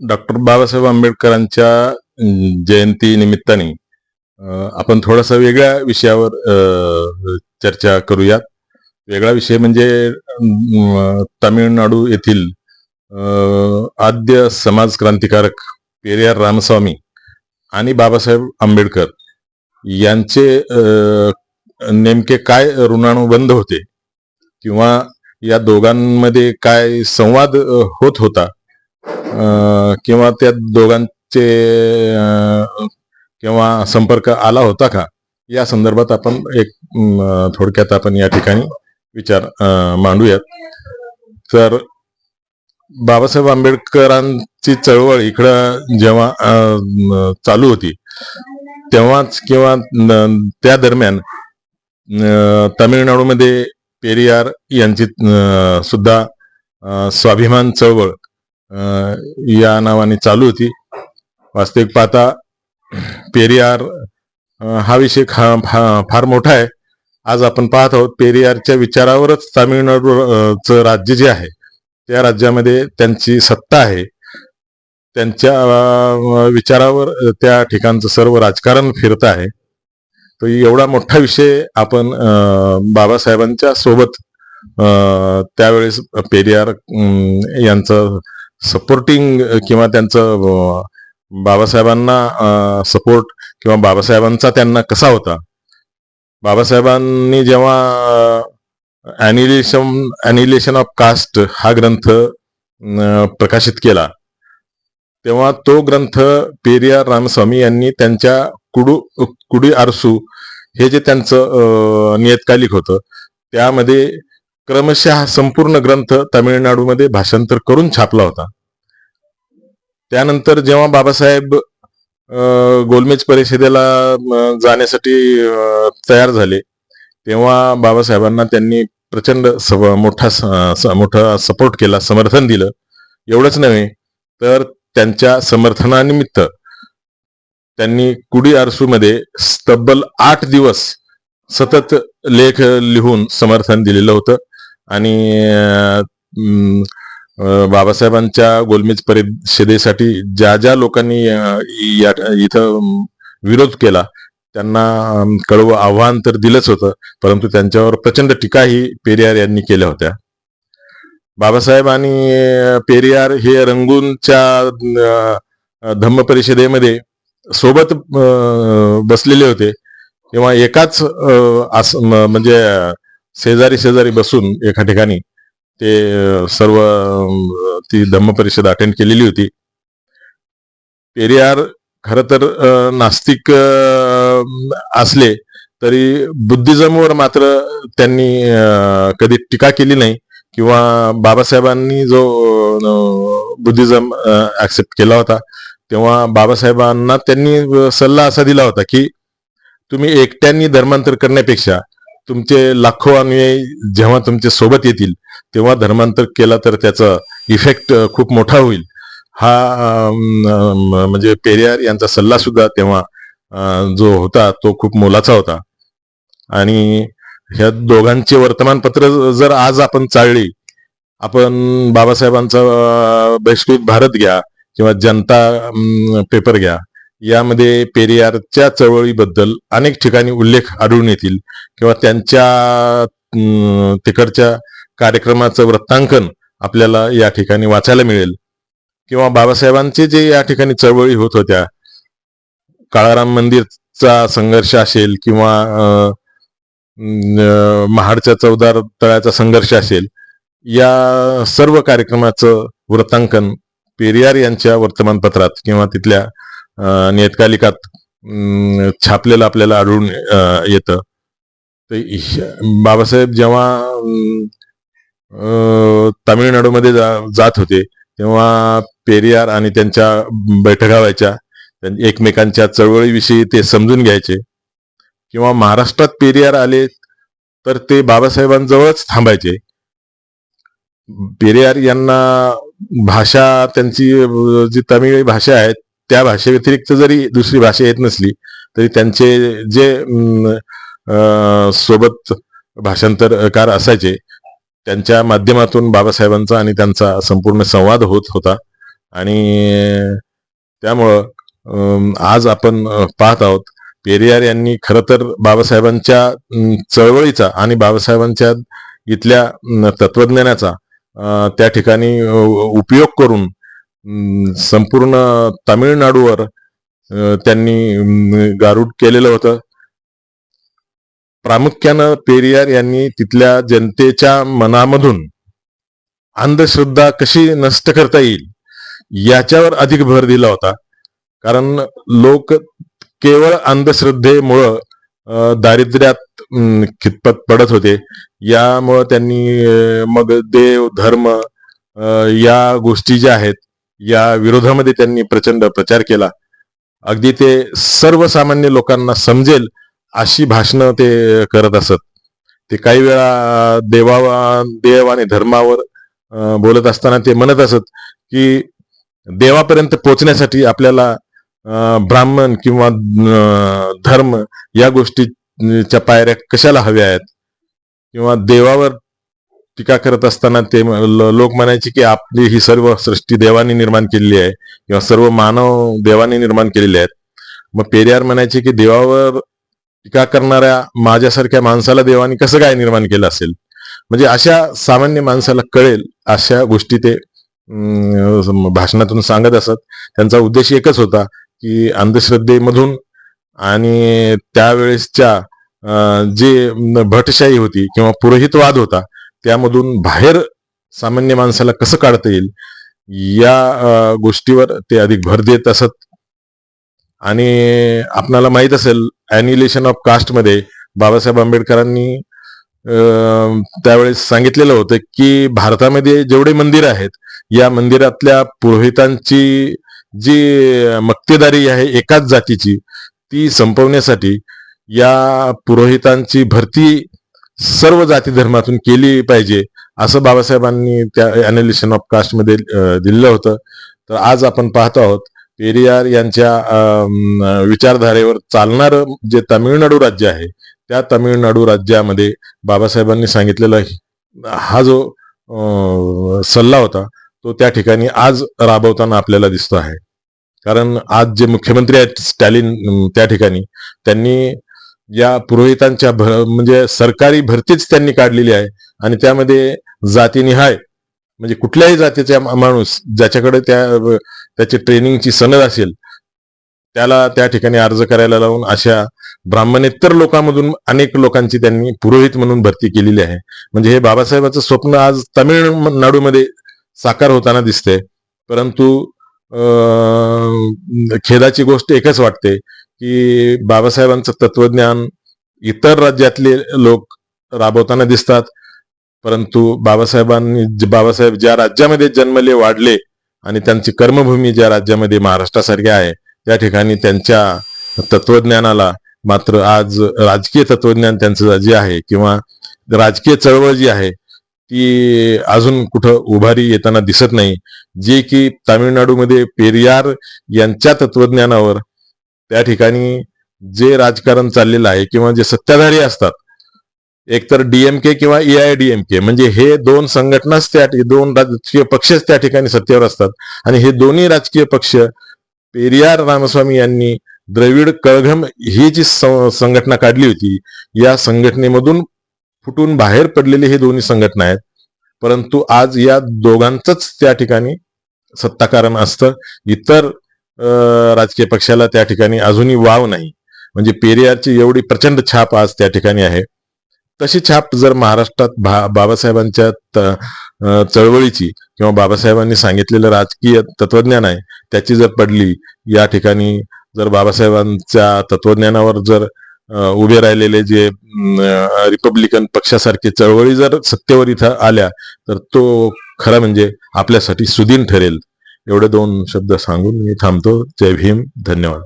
Doctor Babasaheb आंबेडकरांच्या जयंती निमित्ताने आपण थोडासा वेगळ्या विषयावर चर्चा करूयात. वेगळा विषय म्हणजे तामिळनाडू येथील आद्य समाज क्रांतिकारक पेरियार रामस्वामी आणि बाबासाहेब आंबेडकर यांचे नेमके काय ऋणानुबंध होते किंवा या दोघांमध्ये काय संवाद होत होता किंवा त्या दोघांचे किंवा संपर्क आला होता का? या संदर्भात आपण एक थोडक्यात आपण या ठिकाणी विचार मांडूयात. तर बाबासाहेब आंबेडकरांची चळवळ इकडं जेव्हा चालू होती तेव्हाच किंवा न- त्या दरम्यान तामिळनाडूमध्ये पेरियार यांची सुद्धा स्वाभिमान चळवळ या नावाने चालू होती. वास्तविक पाहता पेरियार हा विषय खा- फा- फार मोठा आहे. आज आपण पाहत आहोत पेरियारच्या विचारावरच तामिळनाडूचं राज्य जे आहे त्या राज्यामध्ये त्यांची सत्ता आहे. त्यांच्या विचारावर त्या ठिकाणचं सर्व राजकारण फिरत आहे. तर एवढा मोठा विषय आपण बाबासाहेबांच्या सोबत त्यावेळेस पेरियार यांचं सपोर्टिंग किंवा त्यांचं बाबासाहेबांना सपोर्ट किंवा बाबासाहेबांचा त्यांना कसा होता? बाबासाहेबांनी जेव्हा अॅनिलेशन अॅनिलेशन ऑफ कास्ट हा ग्रंथ प्रकाशित केला तेव्हा तो ग्रंथ पेरियार रामस्वामी यांनी त्यांच्या कुडू कुडी आरसू हे जे त्यांचं नियतकालिक होतं त्यामध्ये क्रमशः हा संपूर्ण ग्रंथ तामिळनाडूमध्ये भाषांतर करून छापला होता. त्यानंतर जेव्हा बाबासाहेब गोलमेज परिषदेला जाण्यासाठी तयार झाले तेव्हा बाबासाहेबांना त्यांनी प्रचंड मोठा मोठा सपोर्ट केला समर्थन दिलं. एवढंच नव्हे तर त्यांच्या समर्थनानिमित्त त्यांनी कुडी आरसूमध्ये तब्बल आठ दिवस सतत लेख लिहून समर्थन दिलेलं होतं. आणि बाबासाहेबांच्या गोलमेज परिषदेसाठी ज्या ज्या लोकांनी या इथं विरोध केला त्यांना कळवं आव्हान तर दिलंच होतं परंतु त्यांच्यावर प्रचंड टीकाही पेरियार यांनी केल्या होत्या. बाबासाहेब आणि पेरियार हे रंगूनच्या धम्म परिषदेमध्ये सोबत बसलेले होते. तेव्हा एकाच आस म्हणजे शेजारी शेजारी बसून एका ठिकाणी ते सर्व ती धम्म परिषद अटेंड केलेली होती. पेरियार खर तर नास्तिक असले तरी बुद्धिझमवर मात्र त्यांनी कधी टीका केली नाही किंवा बाबासाहेबांनी जो बुद्धिझम ऍक्सेप्ट केला होता तेव्हा बाबासाहेबांना त्यांनी सल्ला असा दिला होता की तुम्ही एकट्यांनी धर्मांतर करण्यापेक्षा तुमचे लाखो अनुयायी जेव्हा तुमच्यासोबत येतील तेव्हा धर्मांतर केला तर त्याचा इफेक्ट खूप मोठा होईल. हा म्हणजे पेरियार यांचा सल्ला सुद्धा तेव्हा जो होता तो खूप मोलाचा होता. आणि ह्या दोघांचे वर्तमानपत्र जर आज आपण चाळली आपण बाबासाहेबांचा बहिष्कृत भारत घ्या किंवा जनता पेपर घ्या यामध्ये पेरियारच्या चळवळीबद्दल अनेक ठिकाणी उल्लेख आढळून येतील किंवा त्यांच्या तिकडच्या कार्यक्रमाचं वृत्तांकन आपल्याला या ठिकाणी वाचायला मिळेल. किंवा बाबासाहेबांचे जे या ठिकाणी चळवळी होत होत्या काळाराम मंदिरचा संघर्ष असेल किंवा महाडच्या चौदार तळ्याचा संघर्ष असेल या सर्व कार्यक्रमाचं वृत्तांकन पेरियार यांच्या वर्तमानपत्रात किंवा तिथल्या नियतकालिकात छापलेलं आपल्याला आढळून येतं. तर बाबासाहेब जेव्हा तामिळनाडूमध्ये जा- जात होते तेव्हा पेरियार आणि त्यांच्या बैठका व्हायच्या एकमेकांच्या चळवळीविषयी ते समजून घ्यायचे. किंवा महाराष्ट्रात पेरियार आले तर ते बाबासाहेबांजवळच थांबायचे. पेरियार यांना भाषा त्यांची जी तमिळ भाषा आहे त्या भाषेव्यतिरिक्त जरी दुसरी भाषा येत नसली तरी त्यांचे जे सोबत भाषांतरकार असायचे त्यांच्या माध्यमातून बाबासाहेबांचा आणि त्यांचा संपूर्ण संवाद होत होता. आणि त्यामुळं आज आपण पाहत आहोत पेरियार यांनी खरं तर बाबासाहेबांच्या चळवळीचा आणि बाबासाहेबांच्या इथल्या तत्वज्ञानाचा त्या ठिकाणी उपयोग करून संपूर्ण तामिळनाडूवर त्यांनी गारूड केलेलं होतं. प्रामुख्यानं पेरियार यांनी तिथल्या जनतेच्या मनामधून अंधश्रद्धा कशी नष्ट करता येईल याच्यावर अधिक भर दिला होता. कारण लोक केवळ अंधश्रद्धेमुळं दारिद्र्यात खितपत पडत होते. यामुळं त्यांनी मग देव धर्म या गोष्टी ज्या आहेत या विरोधामध्ये त्यांनी प्रचंड प्रचार केला. अगदी ते सर्वसामान्य लोकांना समजेल अशी भाषणं ते करत असत. ते काही वेळा देवा देव आणि धर्मावर बोलत असताना ते म्हणत असत की देवापर्यंत पोचण्यासाठी आपल्याला ब्राह्मण किंवा धर्म या गोष्टीच्या पायऱ्या कशाला हव्या आहेत? किंवा देवावर टीका करत असताना ते लोक म्हणायचे की आपली ही सर्व सृष्टी देवाने निर्माण केलेली आहे किंवा सर्व मानव देवाने निर्माण केलेले आहेत. मग पेरियार म्हणायचे की देवावर टीका करणाऱ्या माझ्यासारख्या माणसाला देवाने कसं काय निर्माण केलं असेल? म्हणजे अशा सामान्य माणसाला कळेल अशा गोष्टी ते भाषणातून सांगत असत. त्यांचा उद्देश एकच होता की अंधश्रद्धेमधून आणि त्यावेळेसच्या जे भटशाही होती किंवा पुरोहितवाद होता त्यामधून बाहेर सामान्य माणसाला कसं काढता येईल या गोष्टीवर ते अधिक भर देत असत. आणि आपणाला माहीत असेल अॅनिलेशन ऑफ कास्टमध्ये बाबासाहेब आंबेडकरांनी त्यावेळेस सांगितलेलं होतं की भारतामध्ये जेवढे मंदिर आहेत या मंदिरातल्या पुरोहितांची जी मक्तेदारी आहे एकाच जातीची ती संपवण्यासाठी या पुरोहितांची भरती सर्व जाती धर्मातून केली पाहिजे असं बाबासाहेबांनी त्या अॅनालिशन ऑफ कास्टमध्ये दिलेलं होतं. तर आज आपण पाहतो आहोत पेरियार यांच्या विचारधारेवर चालणारं जे तामिळनाडू राज्य आहे त्या तामिळनाडू राज्यामध्ये बाबासाहेबांनी सांगितलेला हा जो सल्ला होता तो त्या ठिकाणी आज राबवताना आपल्याला दिसतो आहे. कारण आज जे मुख्यमंत्री आहेत स्टॅलिन त्या ठिकाणी त्यांनी या पुरोहितांच्या म्हणजे सरकारी भरतीच त्यांनी काढलेली आहे. आणि त्यामध्ये जातीनिहाय म्हणजे कुठल्याही जातीचा माणूस ज्याच्याकडे त्या त्याची ट्रेनिंगची सनद असेल त्याला त्या ठिकाणी अर्ज करायला लावून अशा ब्राह्मणेतर लोकांमधून अनेक लोकांची त्यांनी पुरोहित म्हणून भरती केलेली आहे. म्हणजे हे बाबासाहेबांचं स्वप्न आज तामिळनाडूमध्ये साकार होताना दिसते परंतु खेदाची गोष्ट एकच वाटते की बाबासाहेबांचं तत्वज्ञान इतर राज्यातले लोक राबवताना दिसतात. परंतु बाबासाहेबांनी बाबासाहेब ज्या राज्यामध्ये जन्मले वाढले आणि त्यांची कर्मभूमी ज्या राज्यामध्ये महाराष्ट्रासारखी आहे त्या ठिकाणी त्यांच्या तत्वज्ञानाला मात्र आज राजकीय तत्वज्ञान त्यांचं जे आहे किंवा राजकीय चळवळ जी आहे ती अजून कुठं उभारी येताना दिसत नाही. जे की तामिळनाडूमध्ये पेरियार यांच्या तत्वज्ञानावर त्या ठिकाणी जे राजकारण चाललेलं आहे किंवा जे सत्ताधारी असतात एकतर डीएमके किंवा एआयडीएमके म्हणजे हे दोन संघटनाच त्या दोन राजकीय पक्षच त्या ठिकाणी सत्तेवर असतात. आणि हे दोन्ही राजकीय पक्ष पेरियार रामस्वामी यांनी द्रविड कळघम ही जी सं- संघटना काढली होती या संघटनेमधून फुटून बाहेर पडलेले हे दोन्ही संघटना आहेत. परंतु आज या दोघांचंच त्या ठिकाणी सत्ताकारण असतं. इतर राजकीय पक्षाला त्या ठिकाणी अजूनही वाव नाही. म्हणजे पेरियारची एवढी प्रचंड छाप आज त्या ठिकाणी आहे. तशी छाप जर महाराष्ट्रात भा बाबासाहेबांच्या चळवळीची किंवा बाबासाहेबांनी सांगितलेलं राजकीय तत्वज्ञान आहे त्याची जर पडली या ठिकाणी जर बाबासाहेबांच्या तत्वज्ञानावर जर उभे राहिलेले जे रिपब्लिकन पक्षासारखे चळवळी जर सत्तेवर इथं आल्या तर तो खरं म्हणजे आपल्यासाठी सुदीन ठरेल. एवढे दोन शब्द सांगून मी थांबतो. जय भीम. धन्यवाद.